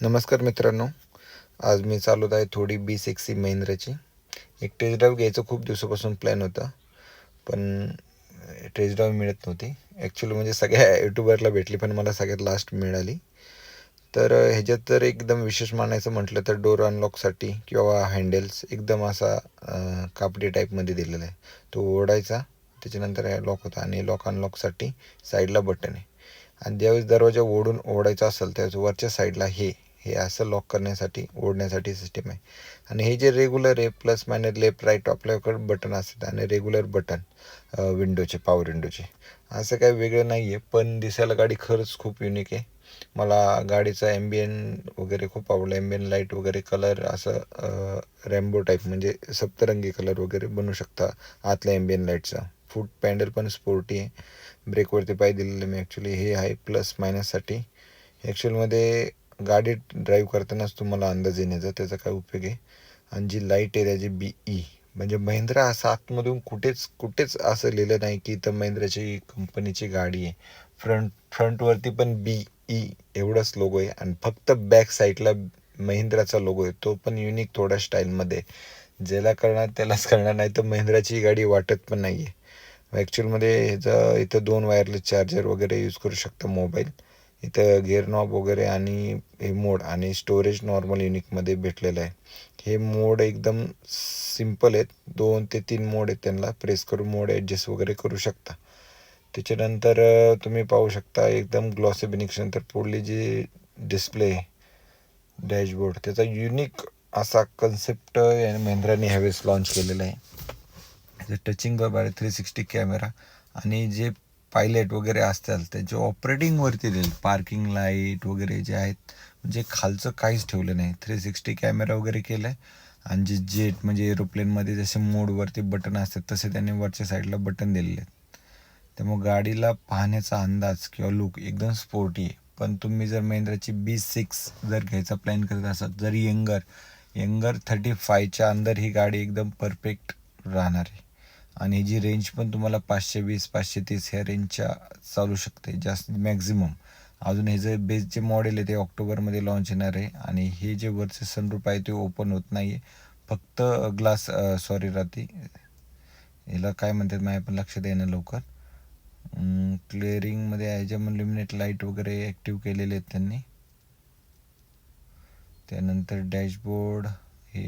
नमस्कार मित्रांनो आज मी चालवत आहे थोडी बी सिक्सी महिंद्राची एक टेस्ट ड्राईव्ह घ्यायचं खूप दिवसापासून प्लॅन होता पण टेस्ट ड्राईव्ह मिळत नव्हती. ॲक्च्युली म्हणजे सगळ्या युट्यूबरला भेटली पण मला सगळ्यात लास्ट मिळाली. तर ह्याच्यात तर एकदम विशेष मानायचं म्हटलं तर डोर अनलॉकसाठी किंवा हँडल्स एकदम असा कापडी टाईपमध्ये दिलेला आहे. तो ओढायचा त्याच्यानंतर लॉक होता आणि लॉक अनलॉकसाठी साईडला बटन आहे. आणि ज्यावेळेस दरवाजा ओढून ओढायचा असेल त्यावेळेस वरच्या साईडला हे हे असं लॉक करण्यासाठी ओढण्यासाठी सिस्टीम आहे. आणि हे जे रेग्युलर आहे प्लस मायनस लेफ्ट राईट आपल्याकडे बटन असतात आणि रेग्युलर बटन विंडोचे पॉवर विंडोचे असं काही वेगळं नाही आहे पण दिसायला गाडी खरंच खूप युनिक आहे. मला गाडीचा एम्बियन वगैरे खूप आवडला. एम्बियन लाइट वगैरे कलर असं रॅम्बो टाईप म्हणजे सप्तरंगी कलर वगैरे बनवू शकता आतल्या एम्बियन लाईटचा फूट पॅन्डल पण स्पोर्टी आहे. ब्रेकवरती पाय दिलेले मी ॲक्च्युली हे आहे प्लस मायनससाठी ॲक्च्युअलमध्ये गाडी ड्राईव्ह करतानाच तुम्हाला अंदाज येण्याचा त्याचा काय उपयोग आहे? आणि जी लाइट एरिया जी बी ई म्हणजे महिंद्रा असं आतमधून कुठेच कुठेच असं लिहिलं नाही की इथं महिंद्राची कंपनीची गाडी आहे. फ्रंट फ्रंटवरती पण बी ई एवढाच लोगो आहे. आणि फक्त बॅक साईडला महिंद्राचा लोगो आहे. तो पण युनिक थोड्या स्टाईलमध्ये ज्याला करणार त्यालाच करणार नाही तर महिंद्राची गाडी वाटत पण नाही आहे ॲक्च्युअलमध्ये ह्याचं इथं दोन वायरलेस चार्जर वगैरे यूज करू शकता मोबाईल इथं गेअरनॉब वगैरे आणि हे मोड आणि स्टोरेज नॉर्मल युनिकमध्ये भेटलेलं आहे. हे मोड एकदम सिंपल आहेत. दोन ते तीन मोड आहेत त्यांना. प्रेस करून मोड ॲडजस्ट वगैरे करू शकता. त्याच्यानंतर तुम्ही पाहू शकता एकदम ग्लॉसी तर पुढली जी डिस्प्ले आहे डॅशबोर्ड त्याचा युनिक असा कन्सेप्ट महिंद्राने ह्यावेळेस लॉन्च केलेला आहे. टचिंग बरोबर आहे थ्री सिक्स्टी कॅमेरा आणि जे पायलट वगैरे असतात त्यांचे ऑपरेटिंगवरती दिले पार्किंग लाइट वगैरे जे आहेत म्हणजे खालचं काहीच ठेवलं नाही. थ्री सिक्स्टी कॅमेरा वगैरे केलं आहे आणि जे जेट म्हणजे एरोप्लेनमध्ये जसे मोडवरती बटन असतात तसे त्यांनी वरच्या साईडला बटन दिलेले आहेत. त्यामुळे गाडीला पाहण्याचा अंदाज किंवा लुक एकदम स्पोर्टी आहे. पण तुम्ही जर महिंद्राची बी सिक्स जर घ्यायचा प्लॅन करत असाल जर यंगर यंगर थर्टी फायच्या अंदर ही गाडी एकदम परफेक्ट राहणार आहे. आणि जी रेंज पण तुम्हाला पाचशे वीस पाचशे तीस ह्या रेंजच्या चालू शकते जास्त मॅक्झिमम अजून हे जे बेस जे मॉडेल आहे ते ऑक्टोबरमध्ये लॉन्च येणार आहे आणि हे जे वरचे सनरूप आहे ते ओपन होत नाही आहे फक्त ग्लास सॉरी राहते याला काय म्हणतात माझ्या पण लक्षात येणं लवकर. क्लिअरिंगमध्ये ह्याच्या लिमिनेट लाइट वगैरे ॲक्टिव्ह केलेले आहेत त्यांनी. त्यानंतर डॅशबोर्ड हे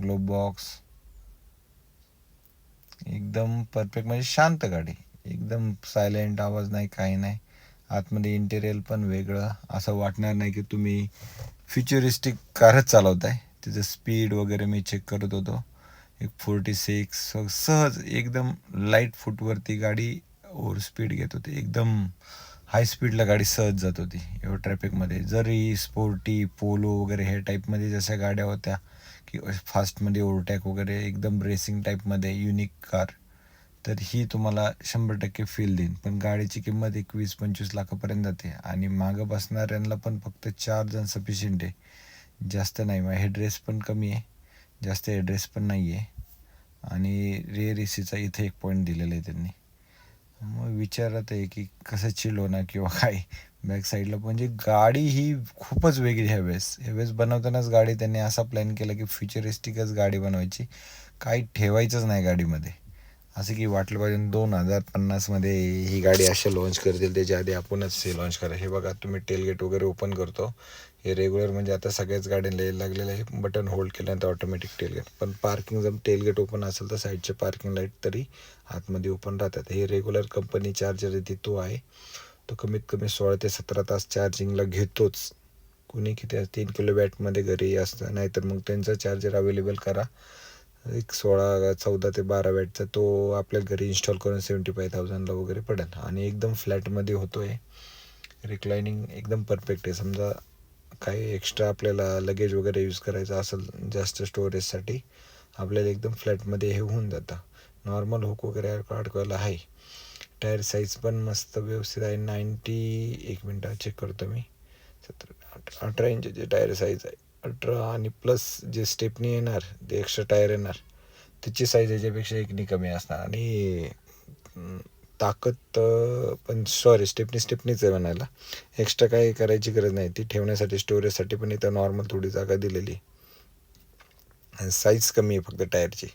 ग्लोबॉक्स बॉक्स एकदम परफेक्ट म्हणजे शांत गाडी. एकदम सायलेंट आवाज नाही काही नाही. आतमध्ये इंटेरियल पण वेगळं. असं वाटणार नाही की तुम्ही फ्युचरिस्टिक कारच चालवताय. तिचं स्पीड वगैरे मी चेक करत होतो. एक फोर्टी सिक्स सहज एकदम लाइट फूटवरती गाडी ओव्हर स्पीड घेत होती. एकदम हाय स्पीडला गाडी सहज जात होती. एवढं ट्रॅफिकमध्ये जरी स्पोर्टी पोलो वगैरे हे टाईपमध्ये जशा गाड्या होत्या की फास्टमध्ये ओव्हरटॅक वगैरे एकदम रेसिंग टाईपमध्ये युनिक कार तर ही तुम्हाला शंभर टक्के फील देईन. पण गाडीची किंमत एक वीस पंचवीस लाखापर्यंत जाते. आणि मागं बसणाऱ्यांना पण फक्त चार जण सफिशियंट आहे. जास्त नाही. मग हेड्रेस पण कमी आहे. जास्त हेड्रेस पण नाही आहे आणि रेअर एसीचा इथे एक पॉईंट दिलेला आहे त्यांनी. मग विचारत आहे की कसं चिल होणार किंवा काय? बॅक साईडला म्हणजे गाडी ही खूपच वेगळी ह्यावेळेस ह्यावेळेस बनवतानाच गाडी त्यांनी असा प्लॅन केला की फ्युचरिस्टिकच गाडी बनवायची. काही ठेवायचंच नाही गाडीमध्ये. असं की वाटलं पाहिजे दोन हजार पन्नासमध्ये ही गाडी अशा लॉन्च करतील त्याच्या आधी आपणच हे लॉन्च करा हे बघा तुम्ही टेलगेट वगैरे ओपन करतो. हे रेग्युलर म्हणजे आता सगळ्याच गाड्यांना यायला लागलेलं आहे. बटन होल्ड केल्यानंतर ऑटोमॅटिक टेलगेट पण पार्किंग जर टेलगेट ओपन असेल तर साईडचे पार्किंग लाइट तरी आतमध्ये ओपन राहतात. हे रेग्युलर कंपनी चार्जर येते तो आहे. तो कमीत कमी सोळा ते सतरा तास चार्जिंगला घेतोच. कुणी किती तीन किलो बॅटमध्ये घरी असतं नाहीतर मग त्यांचा चार्जर अवेलेबल करा. एक सोळा चौदा ते बारा वॅटचा तो आपल्या घरी इन्स्टॉल करून सेवन्टी फाय थाउजंडला वगैरे पडेल. आणि एकदम फ्लॅटमध्ये होतो आहे रिक्लायनिंग एकदम परफेक्ट आहे. समजा काही एक्स्ट्रा आपल्याला लगेज वगैरे यूज करायचं असेल जास्त स्टोरेजसाठी आपल्याला एकदम फ्लॅटमध्ये हे होऊन जातं. नॉर्मल हुक वगैरे अडकवायला आहे. टायर साईज पण मस्त व्यवस्थित आहे. नाईन्टी एक मिनटं चेक करतो मी. सतरा अठरा इंचचे टायर साईज आहे. अठरा आणि प्लस जे स्टेपनी येणार ते एक्स्ट्रा टायर येणार त्याची साईज याच्यापेक्षा एकनी कमी असणार. आणि ताकद पण सॉरी स्टेपनी स्टेपनीच आहे म्हणायला. एक्स्ट्रा काही करायची गरज नाही. ती ठेवण्यासाठी स्टोरेजसाठी पण इथं नॉर्मल थोडी जागा दिलेली आणि साईज कमी आहे फक्त टायरची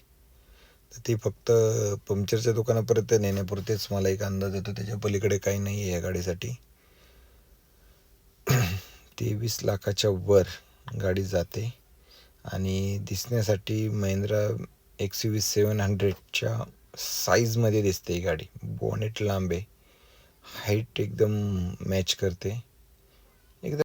तर ती फक्त पंक्चरच्या दुकानापर्यंत नेण्यापुरतेच मला एक अंदाज येतो. त्याच्या पलीकडे काही नाही आहे या गाडीसाठी. तेवीस लाखाच्या वर. गाडी जाते. आणि दिसण्यासाठी Mahindra X U V seven हंड्रेडच्या साईजमध्ये दिसते ही गाडी. बॉनेट लांब आहे. हाईट एकदम मॅच करते. एकदम